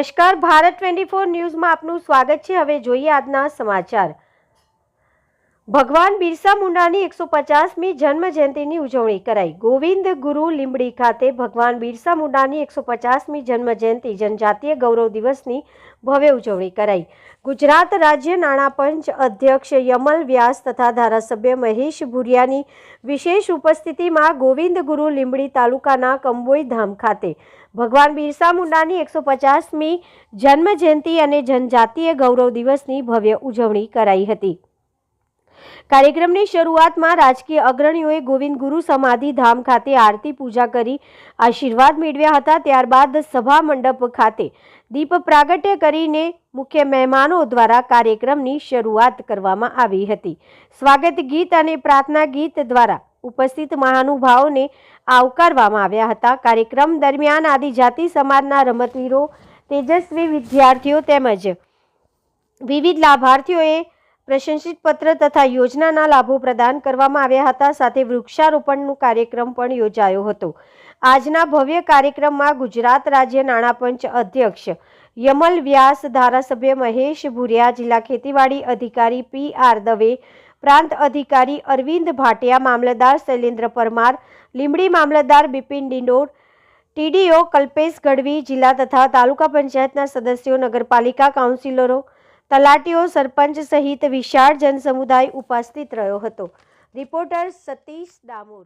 નમસ્કાર. Bharat twenty four ન્યૂઝમાં આપનું સ્વાગત છે. હવે જોઈએ આજના સમાચાર. ભગવાન બિરસા મુંડાની એકસો પચાસમી જન્મ જયંતિની ઉજવણી કરાઈ. ગોવિંદ ગુરુ લીંબડી ખાતે ભગવાન બિરસા મુંડાની એકસો પચાસમી જન્મ જયંતિ જનજાતીય ગૌરવ દિવસની ભવ્ય ઉજવણી કરાઈ. ગુજરાત રાજ્ય નાણાં પંચ અધ્યક્ષ યમલ વ્યાસ તથા ધારાસભ્ય મહેશ ભુરિયાની વિશેષ ઉપસ્થિતિમાં ગોવિંદ ગુરુ લીંબડી તાલુકાના કંબોઈ ધામ ખાતે ભગવાન બિરસા મુંડાની એકસો પચાસમી જન્મ જયંતિ અને જનજાતીય ગૌરવ દિવસની ભવ્ય ઉજવણી કરાઈ હતી. કાર્યક્રમની શરૂઆતમાં રાજકીય અગ્રણીઓએ ગોવિંદ ગુરુ સમાધિ ધામ ખાતે આરતી પૂજા કરી, આશીર્વાદ મેળવ્યા હતા. ત્યારબાદ સભા મંડપ ખાતે દીપ પ્રાગટ્ય કરીને મુખ્ય મહેમાનો દ્વારા કાર્યક્રમની શરૂઆત કરવામાં આવી હતી. સ્વાગત ગીત અને પ્રાર્થના ગીત દ્વારા ઉપસ્થિત મહાનુભાવોને આવકારવામાં આવ્યા હતા. કાર્યક્રમ દરમિયાન આદિજાતિ સમાજના રમતવીરો, તેજસ્વી વિદ્યાર્થીઓ તેમજ વિવિધ લાભાર્થીઓએ પ્રશંસિત પત્ર તથા યોજનાના લાભો પ્રદાન કરવામાં આવ્યા હતા. સાથે વૃક્ષારોપણનું કાર્યક્રમ પણ યોજાયો હતો. આજના ભવ્ય કાર્યક્રમમાં ગુજરાત રાજ્ય નાણાં પંચ અધ્યક્ષ યમલ વ્યાસ, ધારાસભ્ય મહેશ ભુરિયા, જિલ્લા ખેતીવાડી અધિકારી પી આર દવે, પ્રાંત અધિકારી અરવિંદ ભાટિયા, મામલતદાર શૈલેન્દ્ર પરમાર, લીંબડી મામલતદાર બિપિન ડિંડોર ટીડીઓ કલ્પેશ ગઢવી, જિલ્લા તથા તાલુકા પંચાયતના સદસ્યો, નગરપાલિકા કાઉન્સિલરો તલાટીઓ સરપંચ સહિત વિશાળ જનસમુદાય ઉપસ્થિત રહ્યો હતો. રિપોર્ટર સતીશ ડામોર.